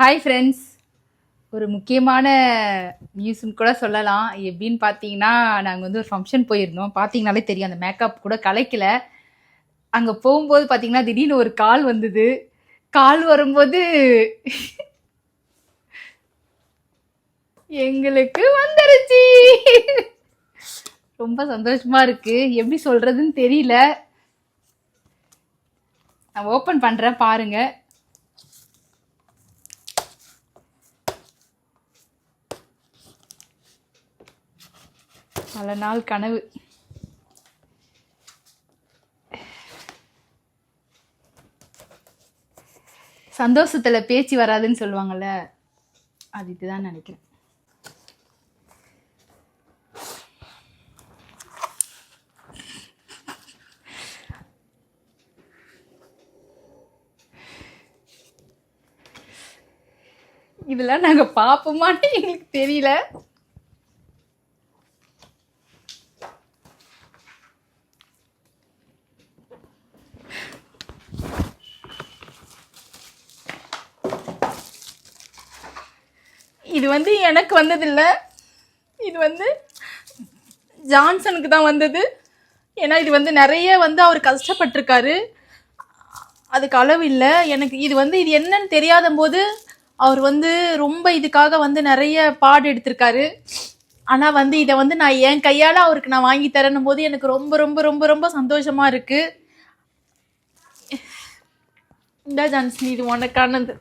Hi friends ஒரு முக்கியமான நியூஸ்னு கூட சொல்லலாம். எப்படின்னு பார்த்தீங்கன்னா நாங்கள் வந்து ஒரு ஃபங்க்ஷன் போயிருந்தோம். பார்த்தீங்கனாலே தெரியும் அந்த மேக்கப் கூட கலைக்கல. அங்கே போகும்போது பார்த்தீங்கன்னா திடீர்னு ஒரு கால் வந்தது. கால் வரும்போது எங்களுக்கு வந்துருச்சு. ரொம்ப சந்தோஷமா இருக்கு. எப்படி சொல்றதுன்னு தெரியல. நான் ஓப்பன் பண்றேன் பாருங்க. பல நாள் கனவு. சந்தோஷத்துல பேச்சு வராதுன்னு சொல்லுவாங்கல்ல அது இதுதான் நினைக்கிறேன். இதெல்லாம் நாங்க பார்ப்போமான்னு எங்களுக்கு தெரியல. இது வந்து எனக்கு வந்ததில்ல. இது வந்து ஜான்சனுக்கு தான் வந்தது. ஏன்னா இது வந்து நிறைய வந்து அவர் கஷ்டப்பட்டிருக்காரு. அதுக்கு அளவு இல்லை. எனக்கு இது வந்து இது என்னன்னு தெரியாத போது அவர் வந்து ரொம்ப இதுக்காக வந்து நிறைய பாடு எடுத்திருக்காரு. ஆனால் வந்து இதை வந்து நான் என் கையால் அவருக்கு நான் வாங்கி தரணும் போது எனக்கு ரொம்ப ரொம்ப ரொம்ப ரொம்ப சந்தோஷமாக இருக்குது இந்த ஜான்சன் இது உனக்கானது.